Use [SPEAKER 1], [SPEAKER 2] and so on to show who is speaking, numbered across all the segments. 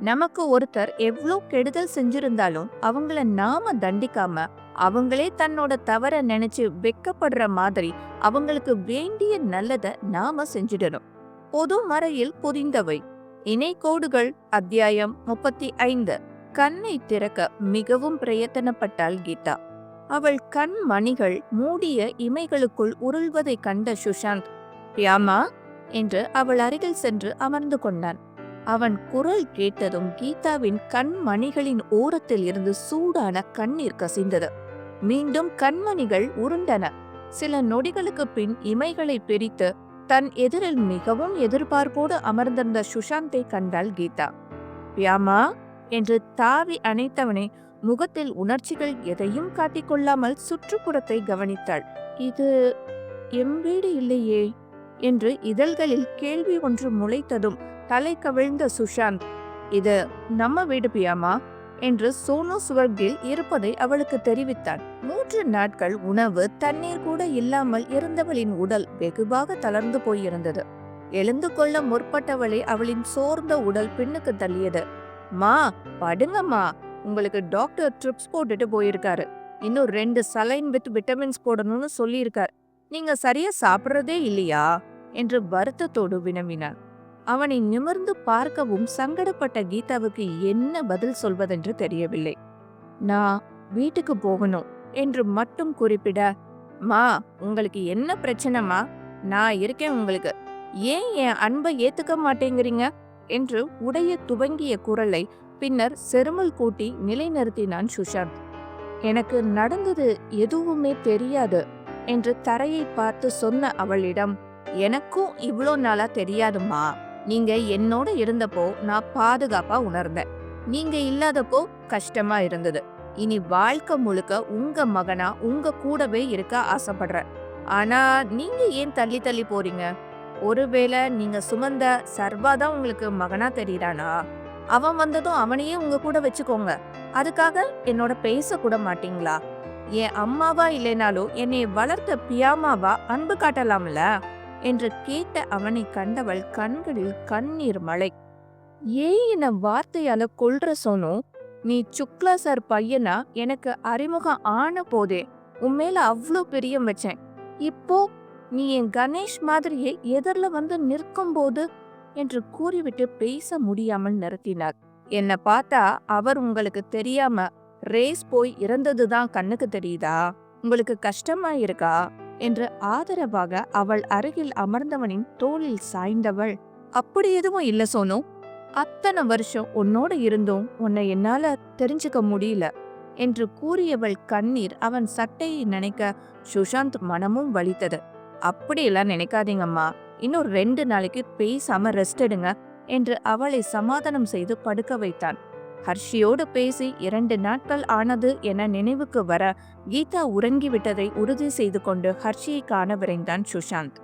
[SPEAKER 1] நமக்கு ஒருத்தர் எவ்வளோ கெடுதல் செஞ்சிருந்தாலும் அவங்கள நாம தண்டிக்காம அவங்களே தன்னோட தவற நினைச்சு வெக்கப்படுற மாதிரி அவங்களுக்கு வேண்டிய நல்லத நாம செஞ்சிடணும். பொது மறையில் புரிந்தவை இணை கோடுகள் அத்தியாயம் முப்பத்தி ஐந்து. கண்ணை திறக்க மிகவும் பிரயத்தனப்பட்டாள் கீதா. அவள் கண் மணிகள் மூடிய இமைகளுக்குள் உருள்வதை கண்ட சுஷாந்த் பியாமா என்று அவள் அருகில் சென்று அமர்ந்து கொண்டான். அவன் குரல் கேட்டதும் கீதாவின் கண்மணிகளின் ஓரத்தில் இருந்து சூடான கண்ணீர் கசிந்தது. மீண்டும் கண்மணிகள் உருண்டன. சில நொடிகளுக்கு பின் இமைகளை பிரித்து தன் எதிரில் மிகவும் எதிர்பார்ப்போடு அமர்ந்திருந்த சுஷாந்தை கண்டாள் கீதா. வியாமா என்று தாவி அணைத்தவனை முகத்தில் உணர்ச்சிகள் எதையும் காட்டிக்கொள்ளாமல் சுற்றுப்புறத்தை கவனித்தாள். இது எம் வீடு இல்லையே என்று இதழ்களில் கேள்வி ஒன்று முளைத்ததும் தலை கவிழ்ந்த சுஷாந்த் இது நம்ம வீடு பியாமா என்று சோனு சுவர்கில் இருப்பதை அவளுக்கு தெரிவித்தான் மூன்று நாட்கள் உணவு தண்ணீர் கூட இல்லாமல் இருந்தவளின் உடல் வெகுவாக தளர்ந்து போயிருந்தது. எழுந்து கொள்ள முற்பட்டவளை அவளின் சோர்ந்த உடல் பின்னுக்கு தள்ளியது. மா படுங்கம்மா. உங்களுக்கு டாக்டர் ட்ரிப்ஸ் போட்டுட்டு போயிருக்காரு. இன்னும் ரெண்டு சலைன் வித் விட்டமின்ஸ் போடணும்னு சொல்லியிருக்கார். நீங்க சரியா சாப்பிட்றதே இல்லையா? என்று வருத்தத்தோடு வினவினார் அவனை நிமிர்ந்து பார்க்கவும் சங்கடப்பட்ட கீதாவுக்கு என்ன பதில் சொல்வதென்று தெரியவில்லை. நான் வீட்டுக்கு போகணும் என்று மட்டும் குறிப்பிட மா உங்களுக்கு என்ன பிரச்சனைமா நான் இருக்கேன் உங்களுக்கு. ஏன் என் அன்பை ஏத்துக்க மாட்டேங்கிறீங்க? என்று உடைய துவங்கிய குரலை பின்னர் செருமல் கூட்டி நிலைநிறுத்தினான் சுஷாந்த். எனக்கு நடந்தது எதுவுமே தெரியாது என்று தரையை பார்த்து சொன்ன அவளிடம் எனக்கும் இவ்வளோ நாளா தெரியாதுமா நீங்க என்னோட இருந்தப்போ நான் பாதுகாப்பா உணர்ந்தேன். நீங்க இல்லாதப்போ கஷ்டமா இருந்தது. இனி வாழ்க்கை முழுக்க உங்க மகனா உங்க கூடவே இருக்க ஆசைப்படுறேன். ஆனா நீங்க ஏன் தள்ளி தள்ளி போறீங்க? ஒருவேளை நீங்க சுமந்த சர்வாதான் உங்களுக்கு மகனா தெரியறானா? அவன் வந்ததும் அவனையே உங்க கூட வச்சுக்கோங்க. அதுக்காக என்னோட பேச கூட மாட்டீங்களா? என் அம்மாவா இல்லைனாலும் என்னை வளர்த்த பியாமாவா அன்பு காட்டலாம்ல? என்று கேட்ட அவனை கண்டவள் கண்களில் கண்ணீர் மழை. ஏன் என்ன வார்த்தையால கொல்ற சொன்னோம் நீ சுக்லா சார் பையனா? எனக்கு அறிமுகம் ஆன போதே உண்மையில அவ்வளோ பிரியம் வச்சேன். இப்போ நீ என் கணேஷ் மாதிரியே எதிரில் வந்து நிற்கும் போது? என்று கூறிவிட்டு பேச முடியாமல் நிறுத்தினார் என்னை பார்த்தா அவர் உங்களுக்கு தெரியாம ரேஸ் போய் இறந்ததுதான் கண்ணுக்கு தெரியுதா? உங்களுக்கு கஷ்டமா இருக்கா? என்று ஆதரவாக அவள் அருகில் அமர்ந்தவனின் தோளில் சாய்ந்தவள். அப்படி எதுவும் இல்ல சோனு. அத்தனை வருஷம் உன்னோட இருந்தும் உன்னை என்னால தெரிஞ்சுக்க முடியல என்று கூறியவள் கண்ணீர் அவன் சட்டையை நினைக்க சுஷாந்த் மனமும் வலித்தது. அப்படியெல்லாம் நினைக்காதீங்கம்மா. இன்னும் ரெண்டு நாளைக்கு பேசாம ரெஸ்ட் எடுங்க என்று அவளை சமாதானம் செய்து படுக்க வைத்தான். ஹர்ஷியோடு பேசி இரண்டு நாட்கள் ஆனது என நினைவுக்கு வர கீதா உறங்கிவிட்டதை உறுதி செய்து கொண்டு ஹர்ஷியை காண விரைந்தான் சுஷாந்த்.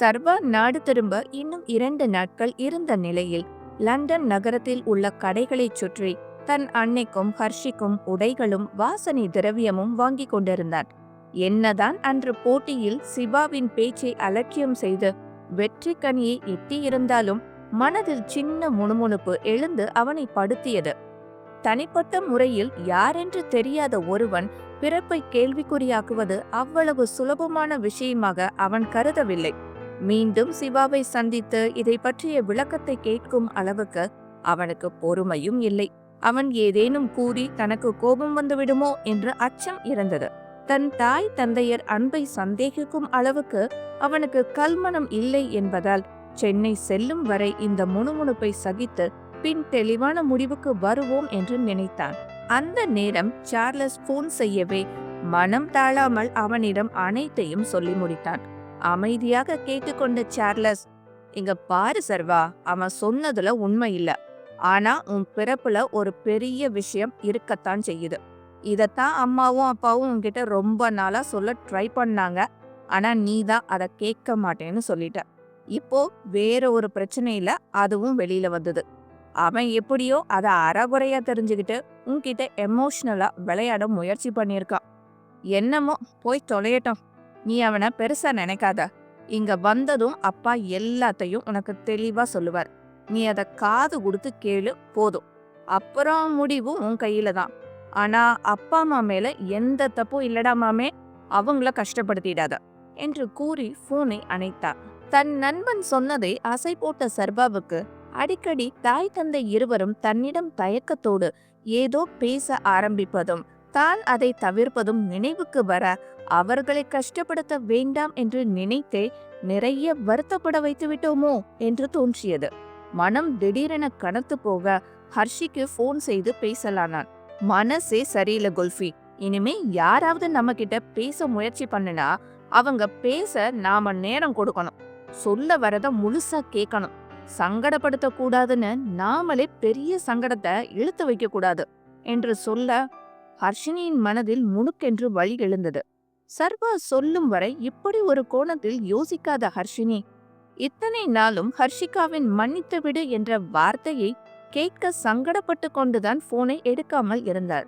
[SPEAKER 1] சர்வா நாடு திரும்ப இன்னும் இரண்டு நாட்கள் இருந்த நிலையில் லண்டன் நகரத்தில் உள்ள கடைகளைச் சுற்றி தன் அன்னைக்கும் ஹர்ஷிக்கும் உடைகளும் வாசனை திரவியமும் வாங்கி கொண்டிருந்தான். என்னதான் அன்று போட்டியில் சிவாவின் பேச்சை அலட்சியம் செய்து வெற்றி கனியை எட்டியிருந்தாலும் மனதில் சின்ன முணுமுணுப்பு எழுந்து அவனை படுத்தியது. தனிப்பட்ட முறையில் யாரென்று தெரியாத ஒருவன் பிறப்பை கேள்விக்குறியாக்குவது அவ்வளவு சுலபமான விஷயமாக அவன் கருதவில்லை. மீண்டும் சிவாவை சந்தித்து இதை பற்றிய விளக்கத்தை கேட்கும் அளவுக்கு அவனுக்கு பொறுமையும் இல்லை. அவன் ஏதேனும் கூறி தனக்கு கோபம் வந்துவிடுமோ என்ற அச்சம் இருந்தது தன் தாய் தந்தையர் அன்பை சந்தேகிக்கும் அளவுக்கு அவனுக்கு கல்மனம் இல்லை என்பதால் சென்னை செல்லும் வரை இந்த முணுமுணுப்பை சகித்து பின் தெளிவான முடிவுக்கு வருவோம் என்று நினைத்தான். அந்த நேரம் சார்லஸ் போன் செய்யவே மனம் தாழாமல் அவனிடம் அனைத்தையும் சொல்லி முடித்தான். அமைதியாக கேட்டுக்கொண்ட சார்லஸ் இங்க பாரு சர்வா அவன் சொன்னதுல உண்மை இல்ல. ஆனா உன் பிறப்புல ஒரு பெரிய விஷயம் இருக்கத்தான் செய்யுது. இதத்தான் அம்மாவும் அப்பாவும் உன்கிட்ட ரொம்ப நாளா சொல்ல ட்ரை பண்ணாங்க. ஆனா நீ தான் அதை கேட்க மாட்டேன்னு சொல்லிட்ட. இப்போ வேற ஒரு பிரச்சனையில அதுவும் வெளியில வந்தது. அவன் எப்படியோ அதை அறகுறையா தெரிஞ்சுக்கிட்டு உன்கிட்ட எமோஷனலா விளையாட முயற்சி பண்ணியிருக்கான். என்னமோ போய் தொலையட்டும். நீ அவனை பெருசா நினைக்காத. இங்க வந்ததும் அப்பா எல்லாத்தையும் உனக்கு தெளிவா சொல்லுவார். நீ அதை காது கொடுத்து கேளு போதும். அப்புறம் முடிவு உன் கையில தான். ஆனா அப்பா அம்மா மேல எந்த தப்பும் இல்லடா மாமே அவங்கள கஷ்டப்படுத்திடாத என்று கூறி போனை அணைத்தார் தன் நண்பன் சொன்னதை அசை போட்ட சர்பாவுக்கு அடிக்கடி தாய் தந்தை இருவரும் தன்னிடம் தயக்கத்தோடு ஏதோ பேச ஆரம்பிப்பதும் தான் அதை தவிர்ப்பதும் நினைவுக்கு வர அவர்களை கஷ்டப்படுத்த வேண்டாம் என்று நினைத்தே நிறைய வருத்தப்பட வைத்து விட்டோமோ என்று தோன்றியது. மனம் திடீரென கனத்து போக ஹர்ஷிக்கு ஃபோன் செய்து பேசலானான். மனசே சரியில்லை குல்ஃபி. இனிமே யாராவது நம்ம கிட்ட பேச முயற்சி பண்ணுனா அவங்க பேச நாம நேரம் கொடுக்கணும். சொல்ல வரத முழுசா கேட்கணும் சங்கடப்படுத்த கூடாதுன்னு நாமளே பெரிய சங்கடத்தை இழுத்து வைக்க கூடாது என்று சொல்ல ஹர்ஷினியின் மனதில் முணுக்கென்று வழி எழுந்தது. சர்வா சொல்லும் வரை இப்படி ஒரு கோணத்தில் யோசிக்காத ஹர்ஷினி. இத்தனை நாளும் ஹர்ஷிகாவின் மன்னித்து விடு என்ற வார்த்தையை கேட்க சங்கடப்பட்டு கொண்டுதான் போனை எடுக்காமல் இருந்தார்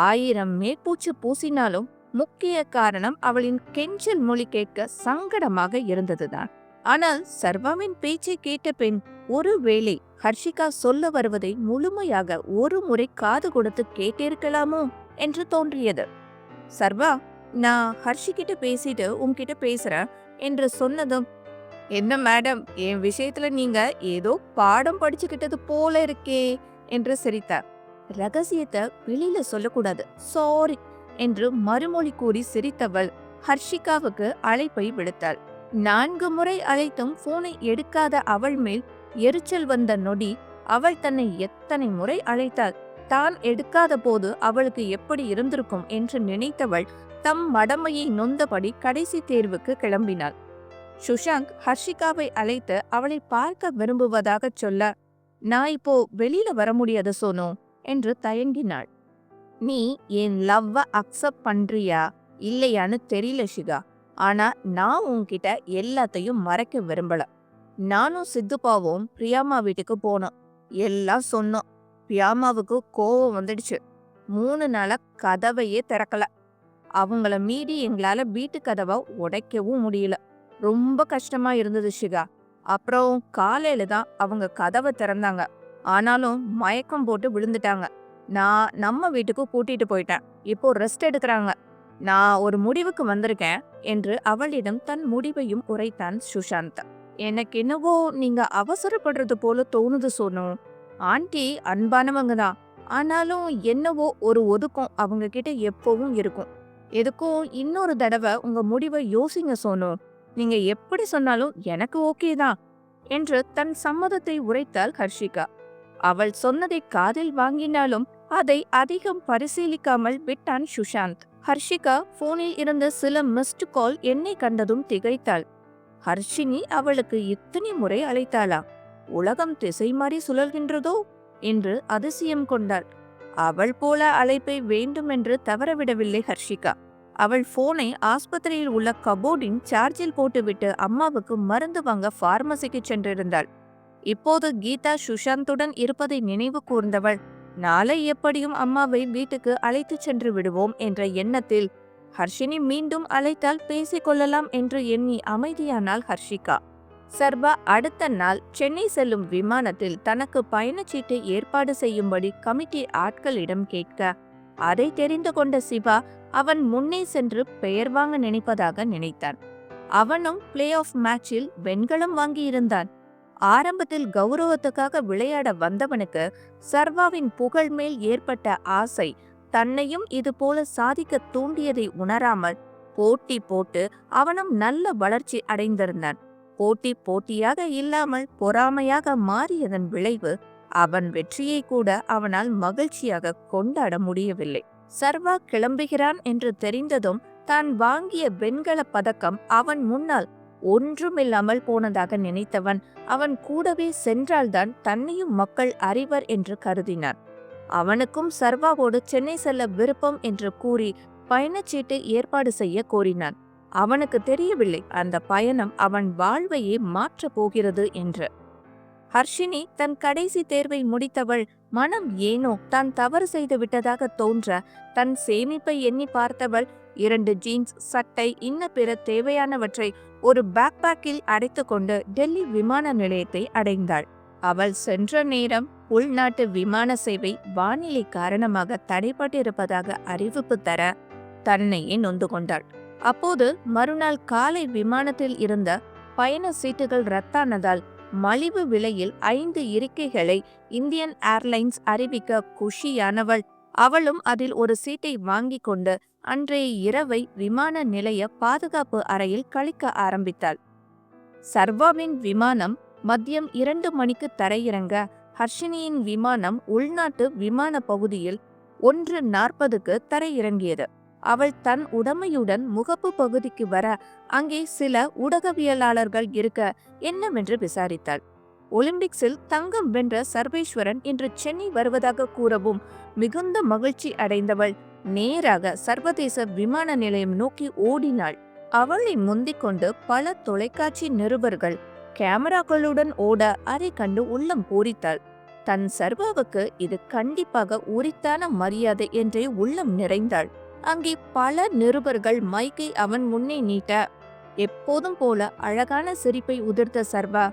[SPEAKER 1] ஆயிரம் மேற்பூச்சு பூசினாலும் முக்கிய காரணம் அவளின் கெஞ்சல் மொழி கேட்க சங்கடமாக இருந்ததுதான். ஆனால் சர்வாவின் பேச்சை கேட்ட பின் ஒருவேளை ஹர்ஷிகா சொல்ல வருவதை முழுமையாக ஒரு முறை காது கொடுத்து கேட்டிருக்கலாமோ என்று தோன்றியது. சர்வா நான் ஹர்ஷிகிட்ட பேசிட்டு உன்கிட்ட பேசுறேன் என்று சொன்னதும் என்ன மேடம் என் விஷயத்துல நீங்க ஏதோ பாடம் படிச்சுக்கிட்டது போல இருக்கே என்று சிரித்தார். ரகசியத்தை வெளியில சொல்லக்கூடாது சாரி என்று மறுமொழி கூறி சிரித்தவள் ஹர்ஷிகாவுக்கு அழைப்பை விடுத்தாள். நான்கு முறை அழைத்தும் போனை எடுக்காத அவள் மேல் எரிச்சல் வந்த நொடி அவள் தன்னை எத்தனை முறை அழைத்தாள்? தான் எடுக்காத போது அவளுக்கு எப்படி இருந்திருக்கும் என்று நினைத்தவள் தம் மடமையை நொந்தபடி கடைசி தேர்வுக்கு கிளம்பினாள். சுஷாங்க் ஹர்ஷிகாவை அழைத்து அவளை பார்க்க விரும்புவதாக சொல்ல நான் இப்போ வெளியில வர முடியாது சோனோ என்று தயங்கினாள். நீ என் லவ்வ அக்செப்ட் பண்றியா? இல்லையான்னு தெரியல ஷிகா. ஆனா நான் உன்கிட்ட எல்லாத்தையும் மறைக்க விரும்பல. நானும் சித்துப்பாவும் பிரியாமா வீட்டுக்கு போனோம். எல்லாம் சொன்னோம். பிரியாமாவுக்கு கோவம் வந்துடுச்சு. மூணு நாளா கதவையே திறக்கல. அவங்கள மீறி எங்களால வீட்டு கதவை உடைக்கவும் முடியல. ரொம்ப கஷ்டமா இருந்தது ஷிகா. அப்புறம் காலையில தான் அவங்க கதவை திறந்தாங்க. ஆனாலும் மயக்கம் போட்டு விழுந்துட்டாங்க. நான் நம்ம வீட்டுக்கு கூட்டிட்டு போயிட்டேன். இப்போ ரெஸ்ட் எடுக்கிறாங்க. நான் ஒரு முடிவுக்கு வந்திருக்கேன் என்று அவளிடம் தன் முடிவையும் உரைத்தான் சுஷாந்த். எனக்கு என்னவோ நீங்க அவசரப்படுறது போல தோணுது சொன்னோம் ஆண்டி அன்பானவங்க தான். ஆனாலும் என்னவோ ஒரு ஒதுக்கம் அவங்க கிட்ட எப்பவும் இருக்கும். எதுக்கும் இன்னொரு தடவை உங்க முடிவை யோசிங்க சோனு. நீங்க எப்படி சொன்னாலும் எனக்கு ஓகே தான் என்று தன் சம்மதத்தை உரைத்தாள் ஹர்ஷிகா. அவள் சொன்னதை காதில் வாங்கினாலும் அதை அதிகம் பரிசீலிக்காமல் விட்டான் சுஷாந்த். ஹர்ஷிகா போனில் இருந்த சில மிஸ்டு கால் என்னை கண்டதும் திகைத்தாள். ஹர்ஷினி அவளுக்கு இத்தனை முறை அழைத்தாளா? உலகம் திசை மாறி சுழல்கின்றதோ? என்று அதிசயம் கொண்டாள். அவள் போல அழைப்பை வேண்டுமென்று தவறவிடவில்லை ஹர்ஷிகா. அவள் போனை ஆஸ்பத்திரியில் உள்ள கபோர்டின் சார்ஜில் போட்டுவிட்டு அம்மாவுக்கு மருந்து வாங்க பார்மசிக்கு சென்றிருந்தாள். இப்போது கீதா சுஷாந்துடன் இருப்பதை நினைவு கூர்ந்தவள். நாளை எப்படியும் அம்மாவை வீட்டுக்கு அழைத்துச் சென்று விடுவோம் என்ற எண்ணத்தில் ஹர்ஷினி மீண்டும் அழைத்தால் பேசிக்கொள்ளலாம் என்று எண்ணி அமைதியானாள் ஹர்ஷிகா. சர்பா அடுத்த நாள் சென்னை செல்லும் விமானத்தில் தனக்கு பயணச்சீட்டை ஏற்பாடு செய்யும்படி கமிட்டி ஆட்களிடம் கேட்க அதை தெரிந்து கொண்ட சிவா அவன் முன்னே சென்று பெயர் வாங்க நினைப்பதாக நினைத்தான். அவனும் பிளே ஆஃப் மேட்சில் வெண்கலம் வாங்கியிருந்தான். ஆரம்பத்தில் கௌரவத்துக்காக விளையாட வந்தவனுக்கு சர்வாவின் புகழ் மேல் ஏற்பட்ட ஆசை தன்னையும் இது போல சாதிக்க தூண்டியதை உணராமல் போட்டி போட்டு அவனும் நல்ல வளர்ச்சி அடைந்திருந்தான். போட்டி போட்டியாக இல்லாமல் பொறாமையாக மாறியதன் விளைவு அவன் வெற்றியை கூட அவனால் மகிழ்ச்சியாக கொண்டாட முடியவில்லை. சர்வா கிளம்புகிறான் என்று தெரிந்ததும் தான் வாங்கிய வெண்கல பதக்கம் அவன் முன்னால் ஒன்றுமில்லாமல் போனதாக நினைத்தவன் அவன் கூடவே சென்றால்தான் தன்னையும் மக்கள் அறிவர் என்று கருதினார் அவனுக்கும் சர்வாவோடு சென்னை செல்ல விருப்பம் என்று கூறி பயணச்சீட்டு ஏற்பாடு செய்ய கோரினான். அவனுக்கு தெரியவில்லை அந்த பயணம் அவன் வாழ்வையே மாற்றப் போகிறது என்று. ஹர்ஷினி தன் கடைசி தேர்வை முடித்தவள் மனம் ஏனோ தான் தவறு செய்து விட்டதாக தோன்ற தன் சேமிப்பை எண்ணி பார்த்தவள் இரண்டு ஜீன்ஸ் சட்டை இன்ன பிற தேவையானவற்றை ஒரு பேக்பேக்கில் அடைத்துக்கொண்டு டெல்லி விமான நிலையத்தை அடைந்தாள். அவள் சென்ற நேரம் உள்நாட்டு விமான சேவை வானிலை காரணமாக தடைப்பட்டிருப்பதாக அறிவிப்பு தர தன்னையே நொந்து கொண்டாள். அப்போது மறுநாள் காலை விமானத்தில் இருந்த பயண சீட்டுகள் ரத்தானதால் மலிவு விலையில் ஐந்து இருக்கைகளை இந்தியன் ஏர்லைன்ஸ் அறிவிக்க குஷியானவள். அவளும் அதில் ஒரு சீட்டை வாங்கி கொண்டு அன்றைய இரவை விமான நிலைய பாதுகாப்பு அறையில் கழிக்க ஆரம்பித்தாள். சர்வாவின் விமானம் மதியம் இரண்டு மணிக்கு தரையிறங்க ஹர்ஷினியின் விமானம் உள்நாட்டு விமான பகுதியில் ஒன்று நாற்பதுக்கு தரையிறங்கியது. அவள் தன் உடமையுடன் முகப்பு பகுதிக்கு வர அங்கே சில ஊடகவியலாளர்கள் இருக்க என்னவென்று விசாரித்தாள். ஒலிம்பிக்ஸில் தங்கம் வென்ற சர்வேஸ்வரன் இன்று சென்னை வருவதாக கூறவும் மிகுந்த மகிழ்ச்சி அடைந்தவள் நேராக சர்வதேச விமான நிலையம் நோக்கி ஓடினாள். அவளை முந்திக்கொண்டு பல தொலைக்காட்சி நிருபர்கள் கேமராக்களுடன் ஓட அதை கண்டு உள்ளம் பூரித்தாள். தன் சர்வாவுக்கு இது கண்டிப்பாக உரித்தான மரியாதை என்றே உள்ளம் நிறைந்தாள். அங்கே பல நிருபர்கள் மைக்கை அவன் முன்னே நீட்ட எப்போதும் போல அழகான சிரிப்பை உதிர்த்த சர்வா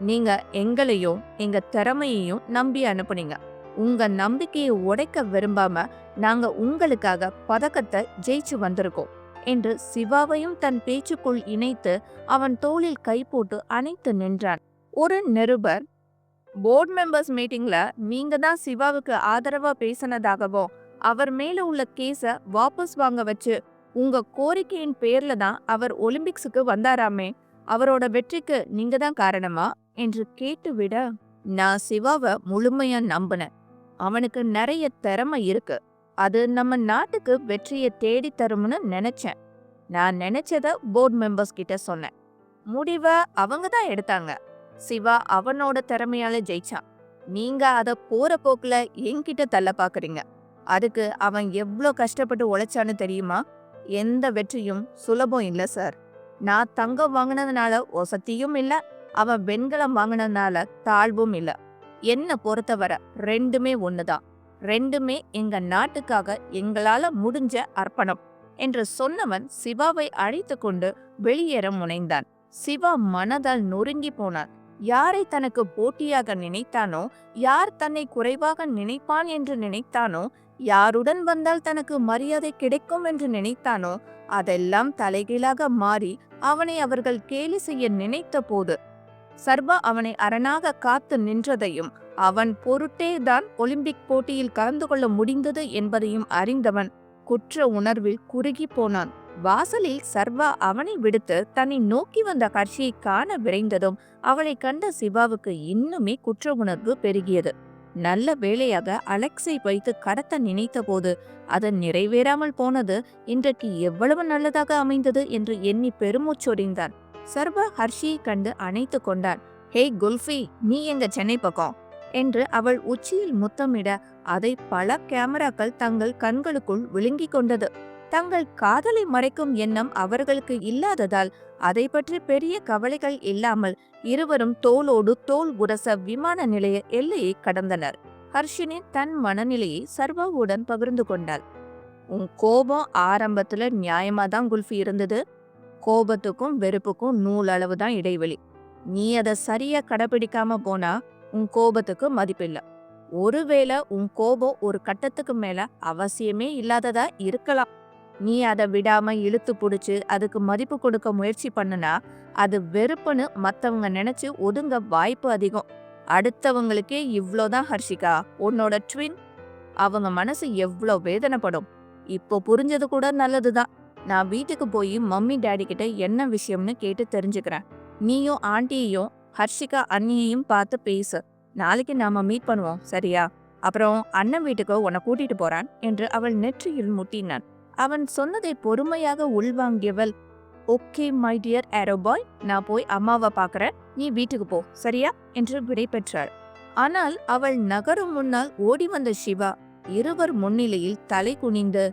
[SPEAKER 1] நீங்க எங்களையும் எங்க திறமையையும் நம்பி அனுப்புனீங்க. உங்க நம்பிக்கையை உடைக்க விரும்பாம நாங்க உங்களுக்காக பதக்கத்தை ஜெயிச்சு வந்திருக்கோம் என்று சிவாவையும் தன் பேச்சுக்குள் இணைத்து அவன் தோளில் கை போட்டு அணைத்து நின்றான். ஒரு நிருபர் போர்ட் மெம்பர்ஸ் மீட்டிங்ல நீங்க தான் சிவாவுக்கு ஆதரவா பேசினதாகவும் அவர் மேல உள்ள கேஸ வாபஸ் வாங்க வச்சு உங்க கோரிக்கையின் பேர்ல தான் அவர் ஒலிம்பிக்ஸுக்கு வந்தாராமே அவரோட வெற்றிக்கு நீங்க தான் காரணமா? என்று கேட்டுவிட நான் சிவாவை முழுமையா நம்பினேன். அவனுக்கு நிறைய திறமை இருக்கு. அது நம்ம நாட்டுக்கு வெற்றியை தேடி தரும்னு நினைச்சேன். நான் நினைச்சத போர்ட் மெம்பர்ஸ் கிட்ட சொன்னேன். முடிவை அவங்க தான் எடுத்தாங்க. சிவா அவனோட திறமையால ஜெயிச்சான். நீங்க அத போற போக்குல என்கிட்ட தள்ள பாக்குறீங்க. அதுக்கு அவன் எவ்வளோ கஷ்டப்பட்டு உழைச்சான்னு தெரியுமா? எந்த வெற்றியும் சுலபம் இல்லை சார். நான் தங்கம் வாங்கினதுனால ஒசத்தியும் இல்லை அவன் வெண்கலம் வாங்கினதுனால தாழ்வும் இல்லை. என்னை பொறுத்தவரை ரெண்டுமே ஒண்ணுதான். ரெண்டுமே எங்க நாட்டுக்காக எங்களால முடிஞ்ச அர்ப்பணம் என்று சொன்னவன் சிவாவை அழைத்து கொண்டு வெளியேற முனைந்தான். சிவா மனதால் நொறுங்கி போனான். யாரை தனக்கு போட்டியாக நினைத்தானோ யார் தன்னை குறைவாக நினைப்பான் என்று நினைத்தானோ யாருடன் வந்தால் தனக்கு மரியாதை கிடைக்கும் என்று நினைத்தானோ அதெல்லாம் தலைகீழாக மாறி அவனை அவர்கள் கேலி செய்ய நினைத்த போது சர்வா அவனை அரணாக காத்து நின்றதையும் அவன் பொருட்டே தான் ஒலிம்பிக் போட்டியில் கலந்து கொள்ள முடிந்தது என்பதையும் அறிந்தவன் குற்ற உணர்வில் குறுகி போனான். வாசலில் சர்வா அவனை விடுத்து தன்னை நோக்கி வந்த கட்சியை காண விரைந்ததும் அவளை கண்ட சிவாவுக்கு இன்னுமே குற்ற உணர்வு பெருகியது. நல்ல வேளையாக அலெக்ஸை வைத்து கடத்த நினைத்தபோது அது நிறைவேறாமல் போனது இன்றைக்கு எவ்வளவு நல்லதாக அமைந்தது என்று எண்ணி பெருமூச்சொறிந்தான் சர்வ ஹர்ஷியை கண்டு அணைத்து கொண்டான் ஹே குல்ஃபி நீ எங்க சென்னை பக்கம்? என்று அவள் உச்சியில் முத்தமிட அதை பல கேமராக்கள் தங்கள் கண்களுக்குள் விழுங்கிக் கொண்டது. தங்கள் காதலை மறைக்கும் எண்ணம் அவர்களுக்கு இல்லாததால் அதை பற்றி பெரிய கவலைகள் இல்லாமல் இருவரும் தோளோடு தோல் உரச விமான நிலைய எல்லையை கடந்தனர். ஹர்ஷினி தன் மனநிலையை சர்வாவுடன் பகிர்ந்து கொண்டாள். உன் கோபம் ஆரம்பத்துல நியாயமா தான் குல்ஃபி இருந்தது. கோபத்துக்கும் வெறுப்புக்கும் நூல் அளவு தான் இடைவெளி. நீ அதை சரியா கடைபிடிக்காம போனா உன் கோபத்துக்கு மதிப்பில்லை. ஒருவேளை உன் கோபம் ஒரு கட்டத்துக்கு மேல அவசியமே இல்லாததா இருக்கலாம். நீ அதை விடாம இழுத்து பிடிச்சி அதுக்கு மதிப்பு கொடுக்க முயற்சி பண்ணுனா அது வெறுப்புன்னு மத்தவங்க நினைச்சு ஒதுங்க வாய்ப்பு அதிகம். அடுத்தவங்களுக்கே இவ்வளோதான் ஹர்ஷிகா உன்னோட ட்வின். அவங்க மனசு எவ்வளோ வேதனைப்படும். இப்போ புரிஞ்சது கூட நல்லதுதான். நான் வீட்டுக்கு போய் மம்மி டேடி கிட்ட என்ன விஷயம்னு கேட்டு தெரிஞ்சுக்கிறேன். நீயும் ஆண்டியையும் ஹர்ஷிகா அண்ணியையும் பார்த்து பேசு. நாளைக்கு நாம மீட் பண்ணுவோம் சரியா? அப்புறம் அண்ணன் வீட்டுக்கு உன்னை கூட்டிட்டு போறான் என்று அவள் நெற்றியில் முட்டினான். அவன் சொன்னதை பொறுமையாக உள்வாங்கியவள் okay my dear arrow boy நான் போய் அம்மாவை பார்க்குறேன். நீ வீட்டுக்கு போ சரியா? என்று விடை பெற்றாள். ஆனால் அவள் நகரும் முன்னால் ஓடி வந்த சிவா இருவர் முன்னிலையில் தலை குனிந்து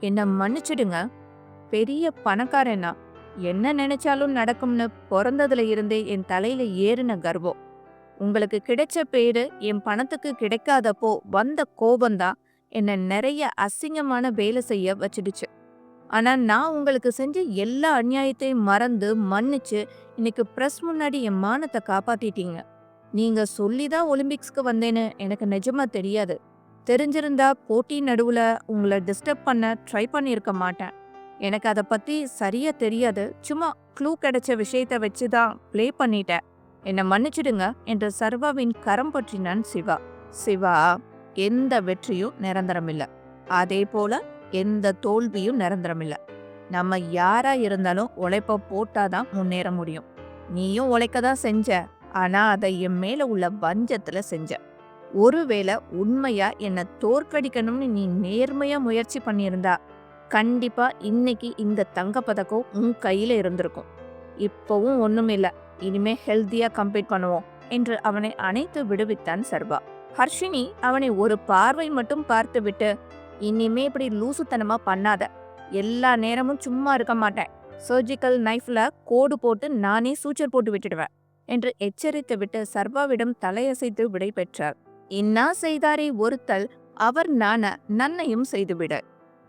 [SPEAKER 1] என்னை மன்னிச்சிடுங்க பெரிய பணக்காரனா என்ன நினைச்சாலும் நடக்கும்னு பிறந்ததுல இருந்தே என் தலையில ஏறின கர்வம். உங்களுக்கு கிடைச்ச பேரு என் பணத்துக்கு கிடைக்காதப்போ வந்த கோபந்தான் என்னை நிறைய அசிங்கமான வேலை செய்ய வச்சிடுச்சு. ஆனா நான் உங்களுக்கு செஞ்ச எல்லா அநியாயத்தையும் மறந்து மன்னிச்சு இன்னைக்கு பிரஸ் முன்னாடி என் மானத்தை காப்பாத்திட்டீங்க. நீங்க சொல்லிதான் ஒலிம்பிக்ஸ்க்கு வந்தேன்னு எனக்கு நிஜமா தெரியாது. தெரிஞ்சிருந்தா போட்டி நடுவுல உங்களை டிஸ்டர்ப் பண்ண ட்ரை பண்ணியிருக்க மாட்டேன். எனக்கு அதை பற்றி சரியா தெரியாது. சும்மா க்ளூ கிடைச்ச விஷயத்த வச்சு தான் ப்ளே பண்ணிட்டேன். என்னை மன்னிச்சிடுங்க என்று சர்வாவின் கரம் பற்றினான் சிவா. சிவா எந்த வெற்றியும் நிரந்தரமில்லை. அதே போல எந்த தோல்வியும் நிரந்தரமில்லை. நம்ம யாரா இருந்தாலும் உழைப்ப போட்டாதான் முன்னேற முடியும். நீயும் உழைக்க தான் செஞ்ச ஆனா அதை என் மேல உள்ள வஞ்சத்துல செஞ்ச. ஒருவேளை உண்மையா என்னை தோற்கடிக்கணும்னு நீ நேர்மையா முயற்சி பண்ணியிருந்தா கண்டிப்பாக இன்னைக்கு இந்த தங்கப்பதக்கம் உன் கையில் இருந்திருக்கும். இப்போவும் ஒன்றும் இல்லை. இனிமே ஹெல்த்தியாக கம்ப்ளீட் பண்ணுவோம் என்று அவனை அணைத்து விடுவித்தான் சர்வா. ஹர்ஷினி அவனை ஒரு பார்வை மட்டும் பார்த்துவிட்டு இனிமே இப்படி லூசுத்தனமாக பண்ணாத. எல்லா நேரமும் சும்மா இருக்க மாட்டேன். சர்ஜிக்கல் நைஃப்ல கோடு போட்டு நானே சூச்சர் போட்டு விட்டுடுவேன் என்று எச்சரித்து விட்டு சர்வாவிடம் தலையசைத்து விடை பெற்றார் இன்னா செய்தாரை ஒருத்தல் அவர் நான நன்னையும் செய்துவிட.